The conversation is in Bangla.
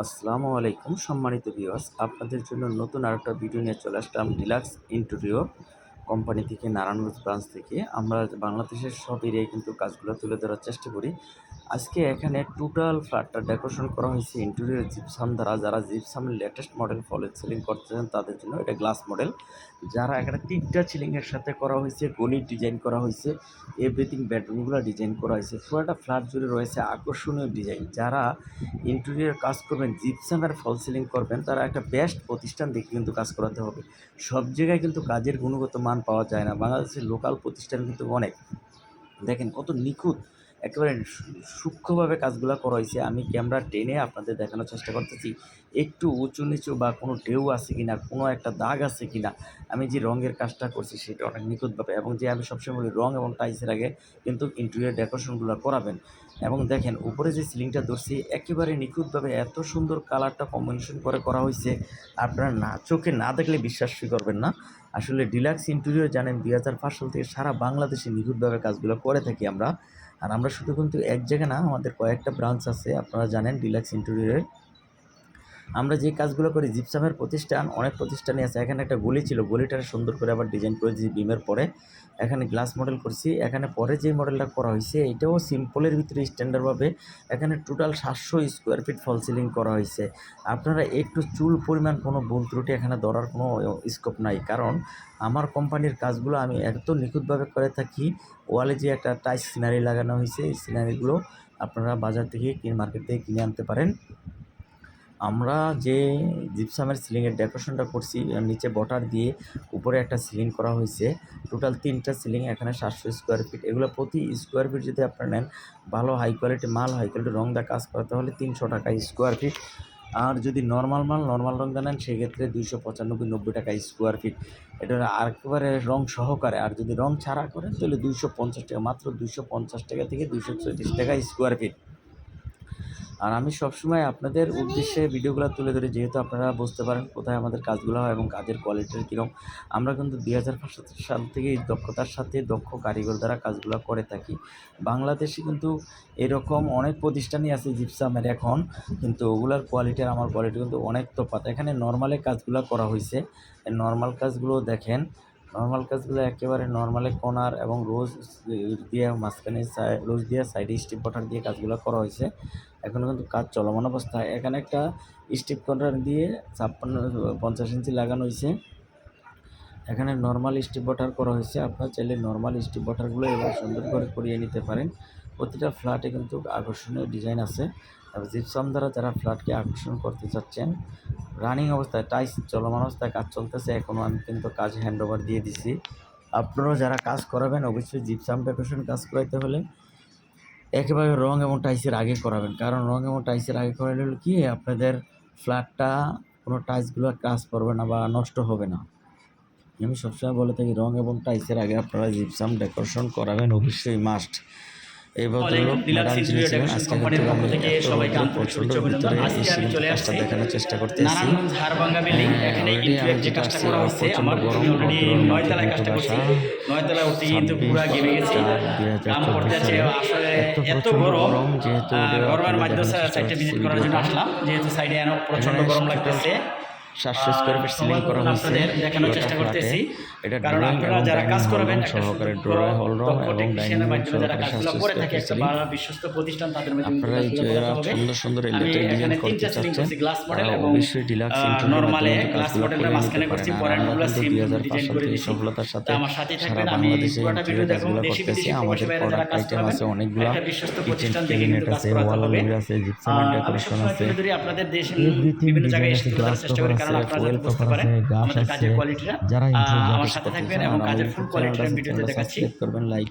আসসালামু আলাইকুম সম্মানিত ভিউয়ার্স আপনাদের জন্য নতুন আরেকটা ভিডিও নিয়ে চলে আসলাম ডিলাক্স ইন্টেরিয়র কোম্পানি থেকে, নারায়ণগঞ্জ ব্রাঞ্চ থেকে, আমরা বাংলাদেশের সব এরিয়ায় কিন্তু কাজগুলো তুলে ধরার চেষ্টা করি। আজকে এখানে টোটাল ফ্ল্যাটটা ডেকোরেশন করা হয়েছে ইন্টেরিয়র জিপসাম দ্বারা। যারা জিপসামের লেটেস্ট মডেল ফলে সিলিং করতেছেন, তাদের জন্য এটা গ্লাস মডেল যারা এখানে তিনটা সিলিংয়ের সাথে করা হয়েছে গলির ডিজাইন করা হয়েছে এভরিথিং বেডরুমগুলো ডিজাইন করা হয়েছে, পুরোটা ফ্ল্যাট জুড়ে রয়েছে আকর্ষণীয় ডিজাইন যারা ইন্টেরিয়র কাজ করবেন জিপসামের ফল সিলিং করবেন, তারা একটা বেস্ট প্রতিষ্ঠান দেখে কিন্তু কাজ করাতে হবে। সব জায়গায় কিন্তু কাজের গুণগত মান পাওয়া যায় না। বাংলাদেশের লোকাল প্রতিষ্ঠান কিন্তু অনেক। দেখেন কত নিখুঁত, একেবারে সূক্ষ্মভাবে কাজগুলো করা হয়েছে আমি ক্যামেরা টেনে আপনাদের দেখানোর চেষ্টা করতেছি, একটু উঁচু নিচু বা কোনো ঢেউ আছে কি না কোনো একটা দাগ আছে কি না আমি যে রঙের কাজটা করছি সেটা অনেক নিখুঁতভাবে। এবং যে আমি সবসময় বলি রঙ এবং টাইসের আগে কিন্তু ইন্টেরিয়র ডেকোরেশনগুলো করাবেন। এবং দেখেন, উপরে যে সিলিংটা ধরছি, একেবারে নিখুঁতভাবে এত সুন্দর কালারটা কম্বিনেশন করে করা হয়েছে। আপনারা না, চোখে না দেখলে বিশ্বাসই করবেন না। আসলে ডিলাক্স ইন্টেরিয়র জানেন, দুই হাজার পাঁচ সাল থেকে সারা বাংলাদেশে নিখুঁতভাবে কাজগুলো করে থাকি আমরা। আর আমরা শুধু কিন্তু এক জায়গায় না, আমাদের কয়েকটা ব্রাঞ্চ আছে, আপনারা জানেন ডিলাক্স ইন্টেরিয়রের আমরা যে কাজগুলো করি, জিপসামের প্রতিষ্ঠান, অনেক প্রতিষ্ঠানই আছে। এখানে একটা গলি ছিল, গলিটা সুন্দর করে আবার ডিজাইন করেছি বিমের পরে। এখানে গ্লাস মডেল করছি। এখানে পরে যে মডেলটা করা হয়েছে, এটাও সিম্পলের ভিতরে স্ট্যান্ডার্ডভাবে এখানে টোটাল সাতশো স্কোয়ার ফিট ফল সিলিং করা হয়েছে। আপনারা একটু চুল পরিমাণ কোনো ভুল ত্রুটি এখানে ধরার কোনো স্কোপ নাই। কারণ আমার কোম্পানির কাজগুলো আমি এত নিখুঁতভাবে করে থাকি, ওয়ালে যে একটা টাইস সিনারি লাগানো হয়েছে, এই সিনারিগুলো আপনারা বাজার থেকে কিনে মার্কেট থেকে কিনে আনতে পারেন। আমরা যে জিপসামের সিলিংয়ের ডেকোরেশনটা করছি নিচে বটার দিয়ে উপরে একটা সিলিং করা হয়েছে। টোটাল তিনটা সিলিং এখানে সাতশো স্কোয়ার ফিট। এগুলো প্রতি স্কোয়ার ফিট যদি আপনারা নেন, ভালো হাই কোয়ালিটি মাল, হাই কোয়ালিটি রং দা কাজ করাতে হলে তিনশো টাকা স্কোয়ার ফিট। আর যদি নর্মাল মাল, নর্মাল রং দা নেন, সেক্ষেত্রে দুইশো পঁচানব্বই, নব্বই টাকা স্কোয়ার ফিট। এটা একেবারে রং সহকারে। আর যদি রং ছাড়া করেন, তাহলে দুইশো পঞ্চাশ টাকা, মাত্র দুইশো পঞ্চাশ টাকা থেকে দুইশো চল্লিশ টাকা স্কোয়ার ফিট। আর আমি সবসময় আপনাদের উদ্দেশ্যে ভিডিওগুলো তুলে ধরি, যেহেতু আপনারা বুঝতে পারেন কোথায় আমাদের কাজগুলো হয় এবং কাজের কোয়ালিটির কীরকম আমরা কিন্তু দুই হাজার সাল থেকে দক্ষতার সাথে দক্ষ কারিগর দ্বারা কাজগুলো করে থাকি। বাংলাদেশে কিন্তু এরকম অনেক প্রতিষ্ঠানই আছে জিপসামের এখন, কিন্তু ওগুলার কোয়ালিটি আমার কোয়ালিটি কিন্তু অনেক তফাৎ। এখানে নর্মালে কাজগুলো করা হয়েছে নর্মাল কাজগুলো দেখেন নর্মাল কাজগুলো একেবারে নর্মালে কোনার এবং রোজ দিয়ে মাঝখানে রোজ দিয়ে সাইডে স্টিপ বটার দিয়ে কাজগুলো করা হয়েছে। এখনও কিন্তু কাজ চলমান অবস্থায়। এখানে একটা স্টিপ কর্নার দিয়ে ছাপ্পান্ন, পঞ্চাশ ইঞ্চি লাগানো হয়েছে। এখানে নর্মাল স্টিপ বটার করা হয়েছে। আপনার চাইলে নর্মাল স্টিপ বটারগুলো এবার সুন্দর করে করিয়ে নিতে পারেন। প্রতিটা ফ্ল্যাটে কিন্তু আকর্ষণীয় ডিজাইন আছে। আর জিপসাম দ্বারা যারা ফ্ল্যাটকে আকর্ষণ করতে চাচ্ছেন, রানিং অবস্থায় টাইস চলমান অবস্থায় কাজ চলতেছে, এখনও আমি কিন্তু কাজ হ্যান্ড ওভার দিয়ে দিছি। আপনারাও যারা কাজ করাবেন, অবশ্যই জিপসাম ডেকোরেশন কাজ করাইতে হলে একেবারে রং এবং টাইসের আগে করাবেন। কারণ রং এবং টাইসের আগে করালে হলো কি, আপনাদের ফ্ল্যাটটা কোনো টাইসগুলো কাজ করবে না বা নষ্ট হবে না। আমি সবসময় বলে থাকি, রং এবং টাইসের আগে আপনারা জিপসাম ডেকোরেশন করাবেন, অবশ্যই মাস্ট এই ভদ্রলোক ম্যাডাম যিনি ছিলেন আজকে কিন্তু আমি এত সবাইকে ভদ্র আন্তরিক প্রচণ্ড ভিতরে এই সিলিং কাজটা দেখানোর চেষ্টা করতেছি। অলরেডি আমি যে যেটা আসছি প্রচণ্ড গরম এত গরম যেহেতু মাধ্যমে ভিজিট করার জন্য আসলাম যেহেতু সাইডে প্রচণ্ড গরম লাগতেছে। সাতশো স্কোয়ার ফিট সিলিং করা হয়েছে দেখানোর চেষ্টা করতেছি। এটা কারণ আপনারা যারা কাজ করবেন সহকারে ড্রয়ার হল রুম এবং ডাইনিং রুম যারা সহকারে সাতশো করে স্কোয়ার থাকে ফিট বিশ্বস্ত প্রতিষ্ঠান তাদের মধ্যে আপনারা যারা সুন্দর সুন্দর ইলেকট্রিক ডিজাইন করতে চাচ্ছেন গ্লাস মডেল তারা এবং অবশ্যই ডিলাক্স নর্মালে গ্লাস মডেলটা মাঝখানে করছি পরে আমরা পাঁচ ডিজাইন করে থেকে সফলতার সাথে আমার সারা থাকবেন আমি পুরোটা ভিডিও দেখব দেশি বিদেশি আমাদের প্রোডাক্ট আইটেম আছে অনেকগুলো। একটা বিশ্বস্ত প্রতিষ্ঠান থেকে ক্যাবিনেট কিন্তু কাজ করাতে ওয়াল আছে জিপসাম ডেকোরেশন আছে আপনাদের দেশের বিভিন্ন জায়গায় চেষ্টা করি কারণ আপনারা যাতে বুঝতে পারেন আমাদের কাজের কোয়ালিটিটা যারা আমার সাথে থাকবেন এবং কাজের ফুল কোয়ালিটিটা ভিডিওতে দেখাচ্ছি। করবেন লাইক